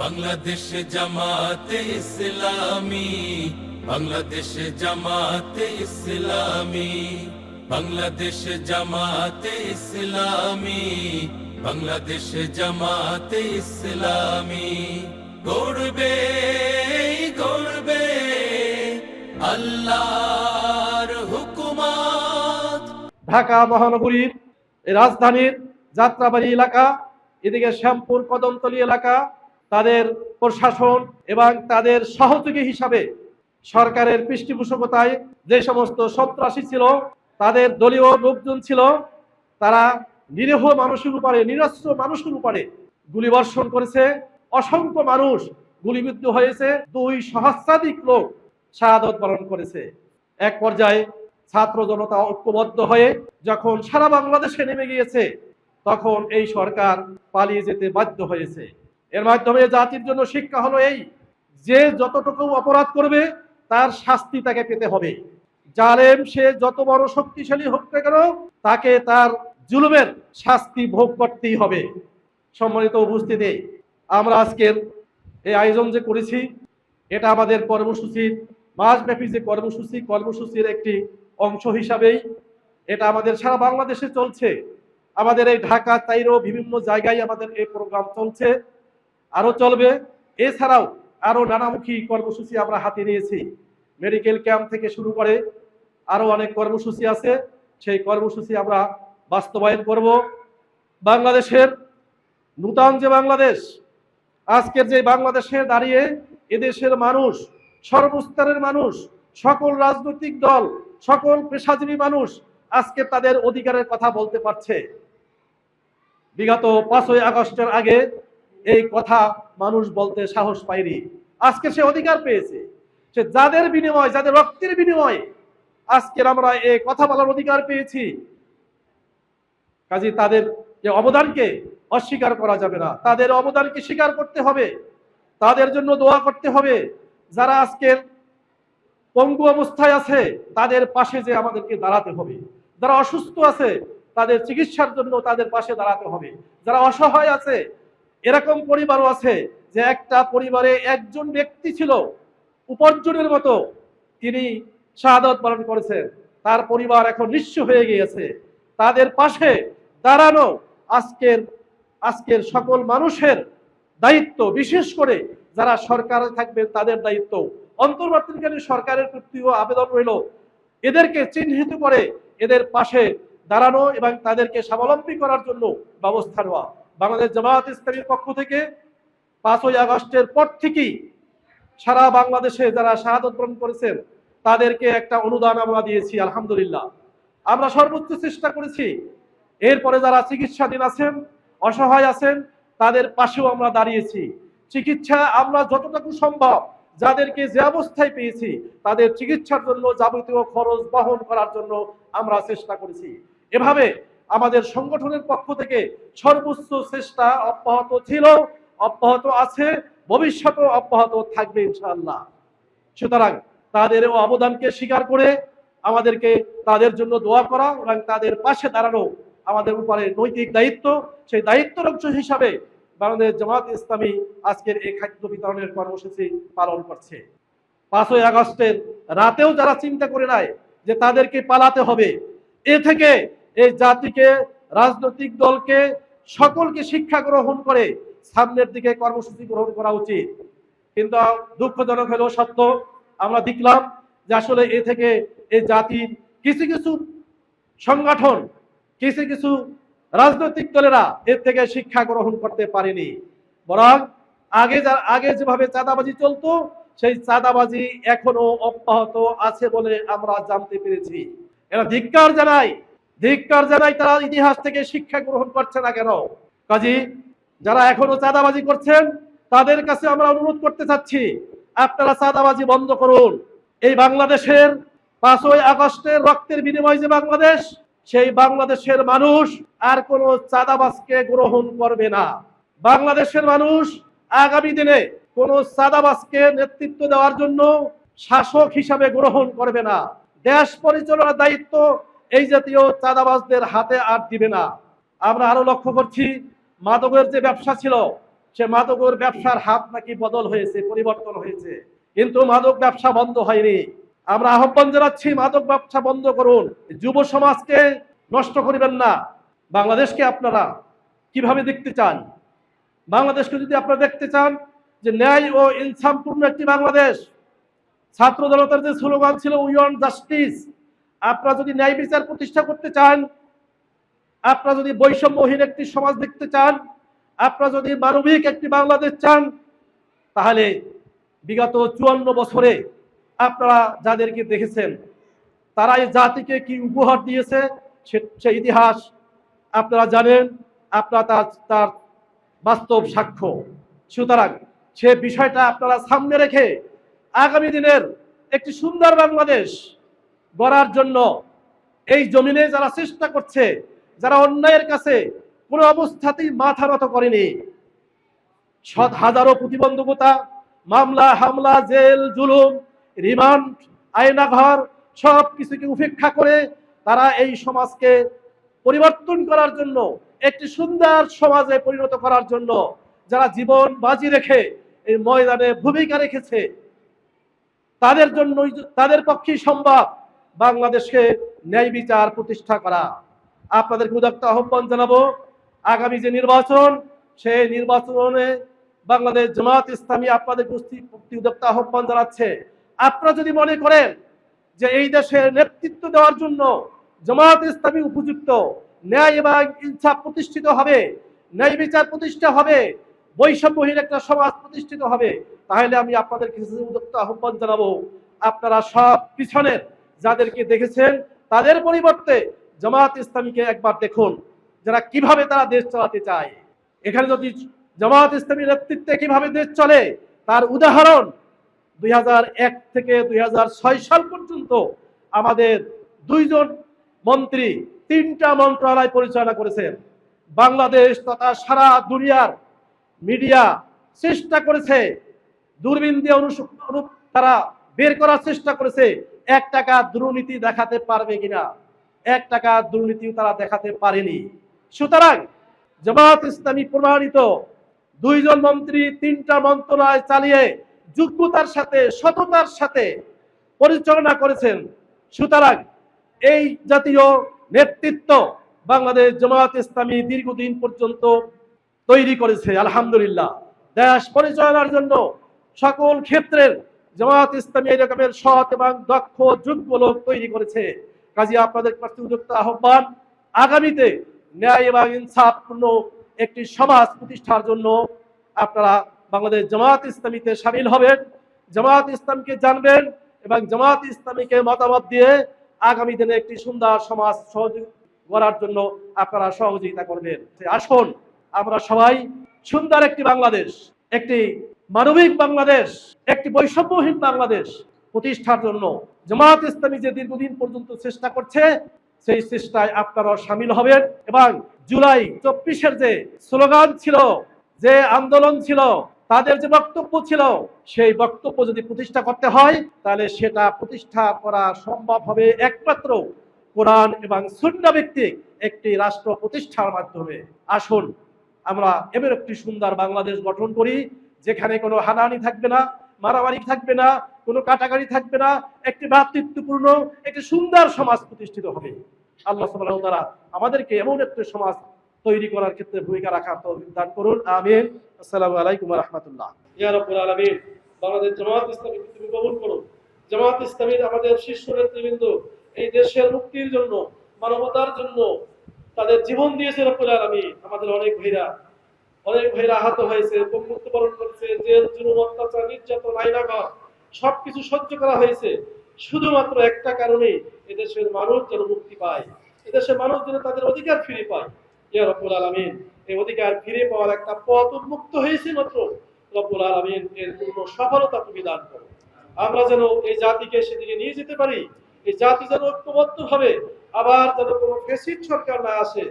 বাংলাদেশ জামাতে ইসলামী, বাংলাদেশ জামাতে ইসলামী, বাংলাদেশ জামাতে ইসলামী, বাংলাদেশ জামাতে ইসলামী। গড়বে গড়বে আল্লাহর হুকুমাত। ঢাকা মহানগরীর রাজধানীর যাত্রাবাড়ি এলাকা, এদিকে শ্যামপুর কদমতলী এলাকা তাদের প্রশাসন এবং তাদের সহযোগী হিসাবে সরকারের পৃষ্ঠপোষকতায় যে সমস্ত সন্ত্রাসী ছিল, তাদের দলীয় লোকজন ছিল, তারা নিরীহ মানুষের উপরে, নিরস্ত্র মানুষের উপরে গুলিবর্ষণ করেছে। অসংখ্য মানুষ গুলিবিদ্ধ হয়েছে। দুই সহস্রাধিক লোক শাহাদত বরণ করেছে। এক পর্যায়ে ছাত্র জনতা ঐক্যবদ্ধ হয়ে যখন সারা বাংলাদেশে নেমে গিয়েছে, তখন এই সরকার পালিয়ে যেতে বাধ্য হয়েছে। এর মাধ্যমে জাতির জন্য শিক্ষা হলো এই যে যতটুকু অপরাধ করবে, তার শাস্তি তাকে পেতে হবে। জালেম, সে যত বড় শক্তিশালী হোক না কেন, তাকে তার জুলুমের শাস্তি ভোগ করতেই হবে। সম্মানিত উপস্থিতি, আমরা আজকের এই আয়োজন যে করেছি, এটা আমাদের কর্মসূচির, মাসব্যাপী যে কর্মসূচি, কর্মসূচির একটি অংশ হিসাবেই এটা আমাদের সারা বাংলাদেশে চলছে। আমাদের এই ঢাকা তাইরও বিভিন্ন জায়গায় আমাদের এই প্রোগ্রাম চলছে। আরও চলবে। এছাড়াও আরও নানামুখী কর্মসূচি আমরা হাতে নিয়েছি। মেডিকেল ক্যাম্প থেকে শুরু করে আরও অনেক কর্মসূচি আছে। সেই কর্মসূচি আমরা বাস্তবায়ন করব। বাংলাদেশের নূতন যে বাংলাদেশ, আজকের যে বাংলাদেশে দাঁড়িয়ে এদেশের মানুষ, সর্বস্তরের মানুষ, সকল রাজনৈতিক দল, সকল পেশাজীবী মানুষ আজকে তাদের অধিকারের কথা বলতে পারছে। বিগত পাঁচই আগস্টের আগে এই কথা মানুষ বলতে সাহস পায়নি। আজকে সে অধিকার পেয়েছে। সে যাদের বিনিময়, যাদের রক্তের বিনিময়ে আজকের আমরা এই কথা বলার অধিকার পেয়েছি। কাজে তাদের যে অবদানকে অস্বীকার করা যাবে না। তাদের অবদানকে স্বীকার করতে হবে। তাদের জন্য দোয়া করতে হবে। যারা আজকের পঙ্গু অবস্থায় আছে, তাদের পাশে যে আমাদেরকে দাঁড়াতে হবে। যারা অসুস্থ আছে, তাদের চিকিৎসার জন্য তাদের পাশে দাঁড়াতে হবে। যারা অসহায় আছে এরকম পরিবারও আছে যে একটা পরিবারে একজন ব্যক্তি ছিল উপার্জনের মতো, তিনি শাহাদত পালন করেছেন। তার পরিবার এখন নিঃস্ব হয়ে গিয়েছে। তাদের পাশে দাঁড়ানো আজকের আজকের সকল মানুষের দায়িত্ব, বিশেষ করে যারা সরকারে থাকবে তাদের দায়িত্ব। অন্তর্বর্তীকালীন সরকারের প্রতিও আবেদন রইল। এদেরকে চিহ্নিত করে এদের পাশে দাঁড়ানো এবং তাদেরকে স্বাবলম্বী করার জন্য ব্যবস্থা নেওয়া। বাংলাদেশ জামায়াত ইসলামীর পক্ষ থেকে পাঁচই আগস্টের পর থেকেই সারা বাংলাদেশে যারা শাহাদত বরণ করেছেন, তাদেরকে একটা অনুদান আমরা দিয়েছি, আলহামদুলিল্লাহ। আমরা সর্বোচ্চ চেষ্টা করেছি। এরপরে যারা চিকিৎসাধীন আছেন, অসহায় আছেন, তাদের পাশেও আমরা দাঁড়িয়েছি। চিকিৎসা আমরা যতটুকু সম্ভব যাদেরকে যে অবস্থায় পেয়েছি, তাদের চিকিৎসার জন্য যাবতীয় খরচ বহন করার জন্য আমরা চেষ্টা করেছি। এভাবে আমাদের সংগঠনের পক্ষ থেকে সর্বোচ্চ চেষ্টা অব্যাহত ছিল, অব্যাহত আছে, ভবিষ্যতেও অব্যাহত থাকবে ইনশাআল্লাহ। সুতরাং তাদের অবদানকে স্বীকার করে আমাদেরকে তাদের জন্য দোয়া করা এবং তাদের পাশে দাঁড়ানো আমাদের উপরে নৈতিক দায়িত্ব। সেই দায়িত্বের অংশ হিসাবে বাংলাদেশ জামাত ইসলামী আজকের এই খাদ্য বিতরণের কর্মসূচি পালন করছে। পাঁচই আগস্টের রাতেও যারা চিন্তা করে নাই যে তাদেরকে পালাতে হবে, এ থেকে এই জাতিকে, রাজনৈতিক দলকে, সকলকে শিক্ষা গ্রহণ করে সামনের দিকে কর্মসূচি গ্রহণ করা উচিত। কিন্তু দুঃখজনক হলেও সত্য, আমরা দেখলাম যে আসলে এ থেকে এই জাতির কিছু কিছু সংগঠন, কিছু কিছু রাজনৈতিক দলেরা এর থেকে শিক্ষা গ্রহণ করতে পারেনি। বরং আগে যা, আগে যেভাবে চাঁদাবাজি চলতো, সেই চাঁদাবাজি এখনও অব্যাহত আছে বলে আমরা জানতে পেরেছি। এরা ধিক্কার জানাই ধিক্কার জানাই তারা ইতিহাস থেকে শিক্ষা গ্রহণ করছে না কেন? কাজী, যারা এখনও চাঁদাবাজি করছেন, তাদের কাছে আমরা অনুরোধ করতে চাচ্ছি, আপনারা চাঁদাবাজি বন্ধ করুন। এই বাংলাদেশের পাঁচই আগস্টের রক্তের বিনিময় যে বাংলাদেশ, সেই বাংলাদেশের মানুষ আর কোনো চাঁদাবাজকে গ্রহণ করবে না। বাংলাদেশের মানুষ আগামী দিনে কোনো চাঁদাবাজকে নেতৃত্ব দেওয়ার জন্য শাসক হিসাবে গ্রহণ করবে না। দেশ পরিচালনার দায়িত্ব এই জাতীয় চাঁদাবাজদের হাতে আর দিবে না। আমরা আরও লক্ষ্য করছি, মাদকের যে ব্যবসা ছিল, সে মাদকের ব্যবসার হাত নাকি বদল হয়েছে, পরিবর্তন হয়েছে। কিন্তু মাদক ব্যবসা বন্ধ হয়নি। আমরা আহ্বান জানাচ্ছি, মাদক ব্যবসা বন্ধ করুন। যুব সমাজকে নষ্ট করিবেন না। বাংলাদেশকে আপনারা কীভাবে দেখতে চান? বাংলাদেশকে যদি আপনারা দেখতে চান যে ন্যায় ও ইনসামপূর্ণ একটি বাংলাদেশ ছাত্র জনতার যে স্লোগান ছিল উই ওয়ান্ট জাস্টিস আপনারা যদি ন্যায় বিচার প্রতিষ্ঠা করতে চান, আপনারা যদি বৈষম্যহীন একটি সমাজ দেখতে চান, আপনারা যদি মানবিক একটি বাংলাদেশ চান, তাহলে বিগত চুয়ান্ন বছরে আপনারা যাদেরকে দেখেছেন, তারা এই জাতিকে কি উপহার দিয়েছে, সে- ইতিহাস আপনারা জানেন, আপনারা তার তার বাস্তব সাক্ষ্য। সুতরাং সে বিষয়টা আপনারা সামনে রেখে আগামী দিনের একটি সুন্দর বাংলাদেশ গড়ার জন্য এই জমিনে যারা চেষ্টা করছে, যারা অন্যায়ের কাছে কোনো অবস্থাতেই মাথা নত করেনি শত হাজারো প্রতিবন্ধকতা, মামলা, হামলা, জেল, জুলুম, রিমান্ড আয়নাঘর সব কিছুকে উপেক্ষা করে তারা এই সমাজকে পরিবর্তন করার জন্য, একটি সুন্দর সমাজে পরিণত করার জন্য যারা জীবন বাজি রেখে এই ময়দানে ভূমিকা রেখেছে, তাদের জন্যই তাদের পক্ষেই সম্ভব বাংলাদেশকে ন্যায় বিচার প্রতিষ্ঠা করা। আপনাদেরকে উদাত্ত আহ্বান জানাব, আগামী যে নির্বাচন, সেই নির্বাচনে বাংলাদেশ জামাত ইসলামী আপনাদের প্রতি উদ্যোক্তা আহ্বান জানাচ্ছে। আপনারা যদি মনে করেন যে এই দেশের নেতৃত্ব দেওয়ার জন্য জামাত ইসলামী উপযুক্ত, ন্যায় এবং ইনসাফ প্রতিষ্ঠিত হবে, ন্যায় বিচার প্রতিষ্ঠা হবে, বৈষম্যহীন একটা সমাজ প্রতিষ্ঠিত হবে, তাহলে আমি আপনাদের কিছু উদ্যোক্তা আহ্বান জানাব। আপনারা সব পিছনের যাদেরকে দেখেছেন, তাদের পরিবর্তে জামাত ইসলামীকে একবার দেখুন, যারা কীভাবে তারা দেশ চালাতে চায়। এখানে যদি জামাত ইসলামীর নেতৃত্বে কীভাবে দেশ চলে, তার উদাহরণ দুই হাজার এক থেকে দুই হাজার ছয় সাল পর্যন্ত আমাদের দুইজন মন্ত্রী তিনটা মন্ত্রণালয় পরিচালনা করেছেন। বাংলাদেশ তথা সারা দুনিয়ার মিডিয়া চেষ্টা করেছে, দূরবীন দিয়ে তারা বের করার চেষ্টা করেছে এক টাকা দুর্নীতি দেখাতে পারবে কিনা? এক টাকা দুর্নীতি তারা দেখাতে পারেনি। সুতরাং জামাত ইসলামী প্রমাণিত, দুইজন মন্ত্রী তিনটা মন্ত্রণালয় চালিয়ে যোগ্যতার সাথে, সততার সাথে পরিচালনা করেছেন। সুতরাং এই জাতীয় নেতৃত্ব বাংলাদেশ জামাত ইসলামী দীর্ঘদিন পর্যন্ত তৈরি করেছে, আলহামদুলিল্লাহ। দেশ পরিচালনার জন্য সকল ক্ষেত্রের জামাত ইসলামী এই রকমের সৎ এবং দক্ষ যোগ্য লোক তৈরি করেছে। কাজে আপনাদের কাছে উদ্যোক্ত আহ্বান, আগামীতে ন্যায় এবং ইনসাফপূর্ণ একটি সমাজ প্রতিষ্ঠার জন্য আপনারা বাংলাদেশ জামাত ইসলামীতে সামিল হবেন। জামাত ইসলামকে জানবেন এবং জামাত ইসলামীকে মতামত দিয়ে আগামী দিনে একটি সুন্দর সমাজ সহযোগ গড়ার জন্য আপনারা সহযোগিতা করবেন। আসুন, আমরা সবাই সুন্দর একটি বাংলাদেশ, একটি মানবিক বাংলাদেশ, একটি বৈষম্যহীন বাংলাদেশ প্রতিষ্ঠার জন্য জামাত ইসলামী যে দীর্ঘদিন পর্যন্ত চেষ্টা করছে, সেই চেষ্টায় আপনারা সামিল হবেন এবং জুলাই চব্বিশের যে স্লোগান ছিল, যে আন্দোলন ছিল, তাদের যে বক্তব্য ছিল, সেই বক্তব্য যদি প্রতিষ্ঠা করতে হয়, তাহলে সেটা প্রতিষ্ঠা করা সম্ভব হবে একমাত্র কোরআন এবং শূন্য ভিত্তিক একটি রাষ্ট্র প্রতিষ্ঠার মাধ্যমে। আসুন, আমরা এবার একটি সুন্দর বাংলাদেশ গঠন করি যেখানে কোনো হানাহানি থাকবে না, মারামারি থাকবে না, কোনো কাটাকাটি থাকবে না, একটি ভ্রাতৃত্বপূর্ণ, একটি সুন্দর সমাজ প্রতিষ্ঠিত হবে। আল্লাহ ওয়া তাআলা আমাদেরকে এমন একটি সমাজ তৈরি করার ক্ষেত্রে ভূমিকা রাখার দান করুন। আমিন। আসসালামু আলাইকুম রাহমাতুল্লাহ। ইয়া রাব্বুল আলামিন, বাংলাদেশ জামাত ইসলামী তুমি কবুল করো জামাত ইসলামীর আমাদের শীর্ষ নেতৃবৃন্দ, এই দেশের মুক্তির জন্য, মানবতার জন্য তাদের জীবন দিয়েছে রব্বুল আলামিন। আমাদের অনেক ভাইরা অনেক ভাইরা আহত হয়েছে মৃত্যুবরণ করেছে, জেল, জুলুম, অত্যাচার, নির্যাতন আইনাঘর সবকিছু সহ্য করা হয়েছে। শুধুমাত্র একটা কারণে এদেশের মানুষ যেন মুক্তি পায়। এদেশের মানুষ যেন তাদের অধিকার ফিরে পায়। ইয়া রব্বুল আলামিন, এই অধিকার ফিরে পাওয়ার একটা পথ উন্মুক্ত হয়েছে মাত্র। রব্বুল আলামিন, এর পূর্ণ সফলতা তুমি দান করো। আমরা যেন এই জাতিকে সেদিকে নিয়ে যেতে পারি, এই জাতি যেন ঐক্যবদ্ধ ভাবে, আবার যেন কোনো ফেসিড সরকার না আসে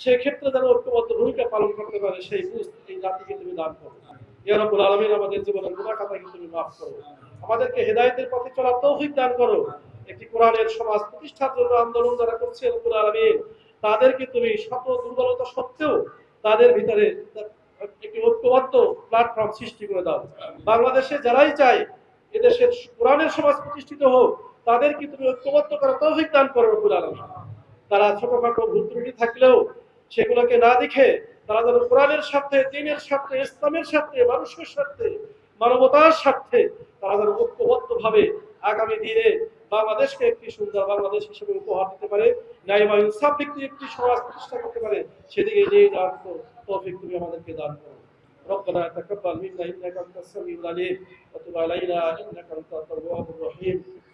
সেক্ষেত্রে যেন ঐক্যবদ্ধ ভূমিকা পালন করতে পারে সেই বুঝ এই জাতিকে তুমি দান করো। ইয়া রাব্বুল আলামিন, আমাদের জীবনের গুনাহ খাতাকে তুমি মাফ করো। আমাদেরকে হেদায়েতের পথে চলার তৌফিক দান করো। একটি কোরআনের সমাজ প্রতিষ্ঠার জন্য আন্দোলন যারা করছে, রব্বুল আলামিন, তাদেরকে তুমি শত দুর্বলতা সত্ত্বেও তাদের ভিতরে একটি ঐক্যবদ্ধ প্ল্যাটফর্ম সৃষ্টি করে দাও। বাংলাদেশে যারাই চায়, এদেশের কোরআনের সমাজ প্রতিষ্ঠিত হোক, তাদেরকে তুমি ঐক্যবদ্ধ করার তৌফিক দান করো রব্বুল আলামিন। তারা ছোটখাটো ভুল ত্রুটি থাকলেও সেগুলোকে না দেখে তারা যেন কোরআনের স্বার্থে দিনের স্বার্থে ইসলামের স্বার্থে মানুষের স্বার্থে মানবতার স্বার্থে তারা যেন ঐক্যবদ্ধ ভাবে আগামী দিনে বাংলাদেশকে একটি সুন্দর বাংলাদেশ হিসেবে উপহার দিতে পারে ন্যায় বা ইনসাফ ভিত্তিক একটি সমাজ প্রতিষ্ঠা করতে পারে সেদিকে নিয়ে যাওয়ার মতো তৌফিক তুমি আমাদেরকে দান করো ربنا تقبل منا انك انت السميع العليم وتب علينا انك انت التواب الرحيم